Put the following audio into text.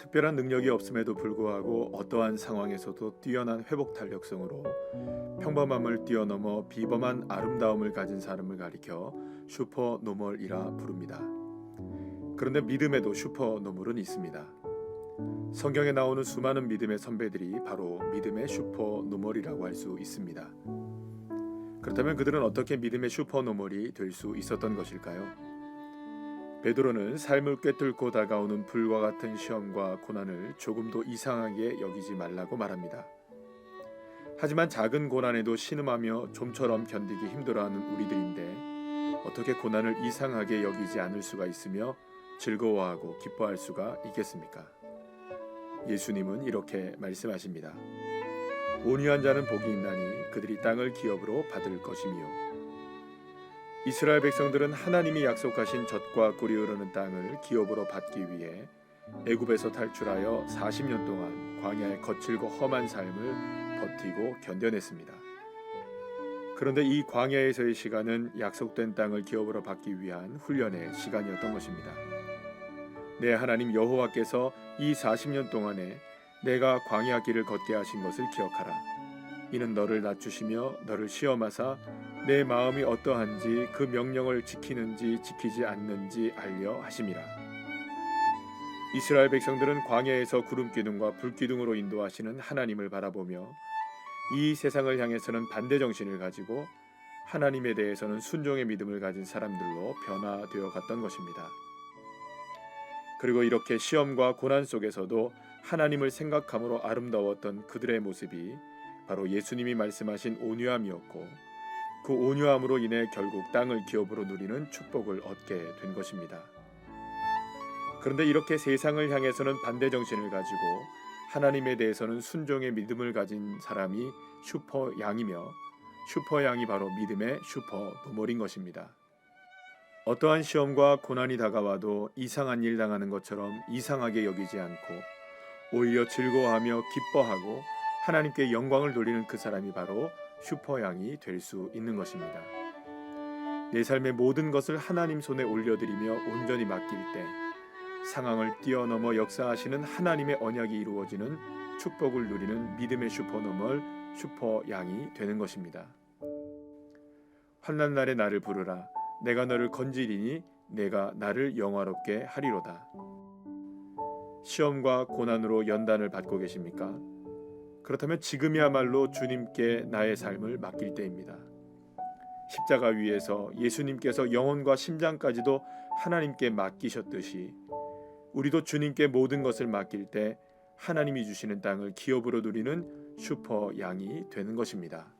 특별한 능력이 없음에도 불구하고 어떠한 상황에서도 뛰어난 회복 탄력성으로 평범함을 뛰어넘어 비범한 아름다움을 가진 사람을 가리켜 슈퍼노멀이라 부릅니다. 그런데 믿음에도 슈퍼노멀은 있습니다. 성경에 나오는 수많은 믿음의 선배들이 바로 믿음의 슈퍼노멀이라고 할 수 있습니다. 그렇다면 그들은 어떻게 믿음의 슈퍼노멀이 될 수 있었던 것일까요? 베드로는 삶을 꿰뚫고 다가오는 불과 같은 시험과 고난을 조금도 이상하게 여기지 말라고 말합니다. 하지만 작은 고난에도 신음하며 좀처럼 견디기 힘들어하는 우리들인데 어떻게 고난을 이상하게 여기지 않을 수가 있으며 즐거워하고 기뻐할 수가 있겠습니까? 예수님은 이렇게 말씀하십니다. 온유한 자는 복이 있나니 그들이 땅을 기업으로 받을 것이며 이스라엘 백성들은 하나님이 약속하신 젖과 꿀이 흐르는 땅을 기업으로 받기 위해 애굽에서 탈출하여 40년 동안 광야의 거칠고 험한 삶을 버티고 견뎌냈습니다. 그런데 이 광야에서의 시간은 약속된 땅을 기업으로 받기 위한 훈련의 시간이었던 것입니다. 내 하나님 여호와께서 이 40년 동안에 내가 광야 길을 걷게 하신 것을 기억하라. 이는 너를 낮추시며 너를 시험하사 내 마음이 어떠한지 그 명령을 지키는지 지키지 않는지 알려 하심이라. 이스라엘 백성들은 광야에서 구름 기둥과 불 기둥으로 인도하시는 하나님을 바라보며 이 세상을 향해서는 반대 정신을 가지고 하나님에 대해서는 순종의 믿음을 가진 사람들로 변화되어 갔던 것입니다. 그리고 이렇게 시험과 고난 속에서도 하나님을 생각함으로 아름다웠던 그들의 모습이 바로 예수님이 말씀하신 온유함이었고 그 온유함으로 인해 결국 땅을 기업으로 누리는 축복을 얻게 된 것입니다. 그런데 이렇게 세상을 향해서는 반대 정신을 가지고 하나님에 대해서는 순종의 믿음을 가진 사람이 슈퍼 양이며 슈퍼 양이 바로 믿음의 슈퍼 노멀인 것입니다. 어떠한 시험과 고난이 다가와도 이상한 일 당하는 것처럼 이상하게 여기지 않고 오히려 즐거워하며 기뻐하고 하나님께 영광을 돌리는 그 사람이 바로 슈퍼양이 될 수 있는 것입니다. 내 삶의 모든 것을 하나님 손에 올려드리며 온전히 맡길 때 상황을 뛰어넘어 역사하시는 하나님의 언약이 이루어지는 축복을 누리는 믿음의 슈퍼노멀 슈퍼양이 되는 것입니다. 환난 날에 나를 부르라 내가 너를 건지리니 내가 나를 영화롭게 하리로다. 시험과 고난으로 연단을 받고 계십니까? 그렇다면 지금이야말로 주님께 나의 삶을 맡길 때입니다. 십자가 위에서 예수님께서 영혼과 심장까지도 하나님께 맡기셨듯이 우리도 주님께 모든 것을 맡길 때 하나님이 주시는 땅을 기업으로 누리는 슈퍼 양이 되는 것입니다.